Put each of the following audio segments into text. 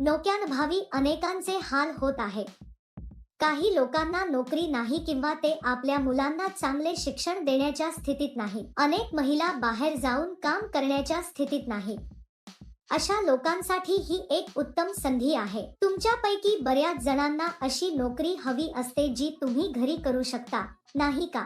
नोक्यांभावी अनेकांचे हाल होत आहे. काही लोकांना नोकरी नाही किंवा ते आपल्या मुलांना चांगले शिक्षण देण्याच्या स्थितीत नाही. अनेक महिला बाहेर जाऊन काम करण्याच्या स्थितीत नाही. अशा लोकांसाठी ही एक उत्तम संधी आहे. तुमच्यापैकी बऱ्याच जणांना अशी नोकरी हवी असते जी तुम्ही घरी करू शकता नाही का?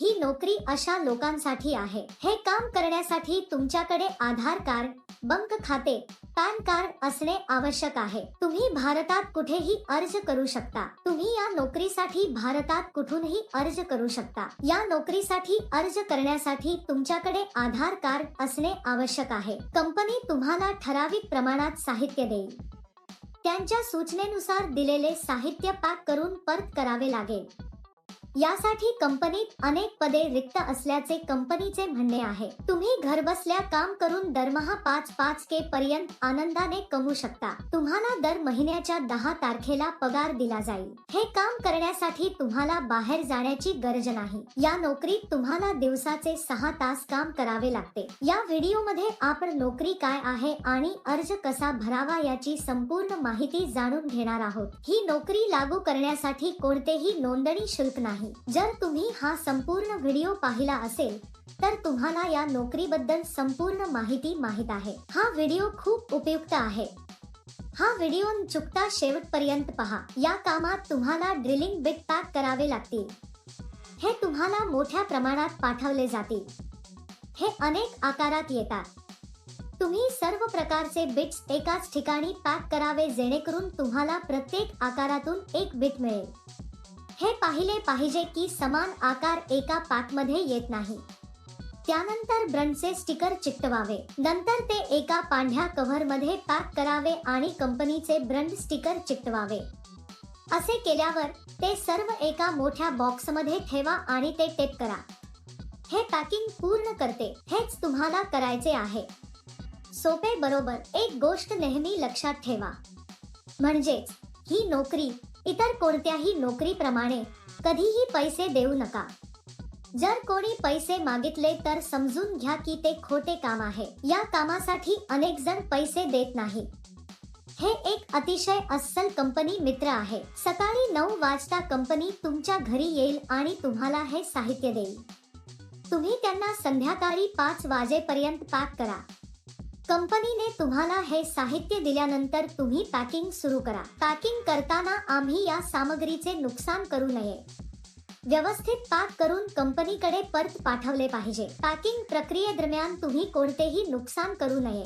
ही नोकरी अशा लोकांसाठी आहे. हे काम करण्यासाठी तुमच्याकडे आधार कार्ड बँक खाते पॅन कार्ड असणे आवश्यक आहे. तुम्ही भारतात कुठेही अर्ज करू शकता. तुम्ही या नोकरीसाठी भारतात कुठूनही अर्ज करू शकता. या नोकरीसाठी अर्ज करण्यासाठी तुमच्याकडे आधार कार्ड असणे आवश्यक आहे. कंपनी तुम्हाला ठराविक प्रमाणात साहित्य देईल. त्यांच्या सूचनेनुसार दिलेले साहित्य पॅक करून परत करावे लागेल. यासाठी कंपनीत अनेक पदे रिक्त असल्याचे कंपनीचे म्हणणे आहे. तुम्ही घरबसल्या काम करून दरमहा पाच पाच के पर्यंत आनंदाने कमवू शकता. तुम्हाला दर महिन्याच्या दहा तारखेला पगार दिला जाईल. हे काम करण्यासाठी तुम्हाला बाहेर जाण्याची गरज नाही. या नोकरीत तुम्हाला दिवसाचे सहा तास काम करावे लागते. या व्हिडिओमध्ये आपण नोकरी काय आहे आणि अर्ज कसा भरावा याची संपूर्ण माहिती जाणून घेणार आहोत. ही नोकरी लागू करण्यासाठी कोणतेही नोंदणी शुल्क नाही. जर तुम्ही हा संपूर्ण व्हिडिओ पाहिला असेल तर तुम्हाला या नोकरीबद्दल संपूर्ण माहिती माहीत आहे. हा व्हिडिओ खूप उपयुक्त आहे. हा व्हिडिओ चुकता शेवटपर्यंत पहा. या कामात तुम्हाला ड्रिलिंग बिट पॅक करावे लागतील. हे तुम्हाला मोठ्या प्रमाणात पाठवले जातील. हे अनेक आकारात येतात. तुम्ही सर्व प्रकारचे बिट्स एकाच ठिकाणी पॅक करावे जेणेकरून तुम्हाला प्रत्येक आकारातून एक बिट मिळेल. हे पाहिले पाहिजे की समान आकार एका पॅकमध्ये येत नाही. त्यानंतर ब्रंडचे स्टिकर चिकटवावे. नंतर ते एका पांढऱ्या कव्हरमध्ये पॅक करावे आणि कंपनीचे ब्रंड स्टिकर चिकटवावे. असे केल्यावर ते सर्व एका मोठ्या बॉक्समध्ये ठेवा आणि ते टेप करा. हे पॅकिंग पूर्ण करते. हेच तुम्हाला करायचे आहे. सोपे बरोबर एक गोष्ट नेहमी लक्षात ठेवा. म्हणजेच ही नोकरी इतर कोणत्याही नोकरीप्रमाणे कधीही पैसे देऊ नका. जर कोणी पैसे मागितले तर समजून घ्या की ते खोटे काम आहे. या कामासाठी अनेक जण पैसे देत नाही. हे एक अतिशय अस्सल कंपनी मित्र आहे. सकाळी नऊ वाजता कंपनी तुमच्या घरी येईल आणि तुम्हाला हे साहित्य देईल. तुम्ही त्यांना संध्याकाळी पाच वाजेपर्यंत पॅक करा. कंपनीने तुम्हाला हे साहित्य दिल्यानंतर तुम्ही पॅकिंग सुरू करा. पॅकिंग करताना आम्ही या सामग्रीचे नुकसान करू नये. व्यवस्थित पॅक करून कंपनीकडे परत पाठवले पाहिजे. पॅकिंग प्रक्रियेदरम्यान तुम्ही कोणतेही नुकसान करू नये.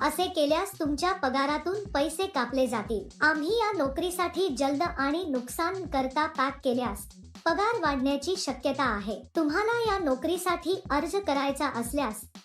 असे केल्यास तुमच्या पगारातून पैसे कापले जातील. आम्ही या नोकरीसाठी जलद आणि नुकसान करता पॅक केल्यास पगार वाढण्याची शक्यता आहे. तुम्हाला या नोकरीसाठी अर्ज करायचा असल्यास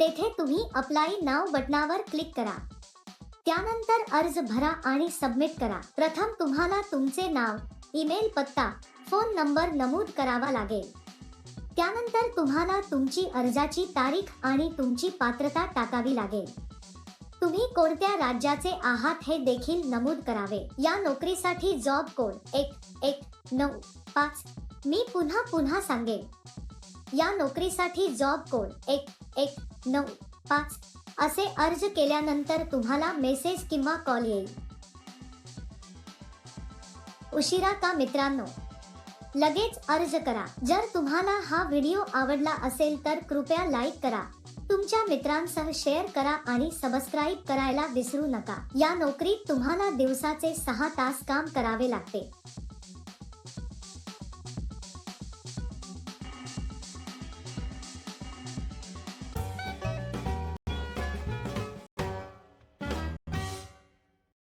तेथे तुम्ही अप्लाई नाव बटनावर क्लिक करा. त्यानंतर अर्ज भरा आणि सबमिट करा. प्रथम तुम्हाला तुमचे नाव ईमेल पत्ता फोन नंबर नमूद करावा लागेल. त्यानंतर तुम्हाला तुमची अर्जाची तारीख आणि तुमची पात्रता टाकावी लागेल. तुम्ही कोणत्या राज्याचे आहात हे देखील नमूद करावे. या नोकरीसाठी जॉब कोड एक एक नऊ पाच. मी पुन्हा पुन्हा सांगेन. या नोकरीसाठी जॉब कोड एक एक नऊ पाच असे अर्ज केल्यानंतर तुम्हाला मेसेज किंवा कॉल येईल. उशिरा का मित्रांनो? लगेच अर्ज करा. जर तुम्हाला हा व्हिडिओ आवडला असेल तर कृपया लाईक करा. तुमच्या मित्रांसह शेअर करा आणि सबस्क्राईब करायला विसरू नका. या नोकरीत तुम्हाला दिवसाचे सहा तास काम करावे लागते.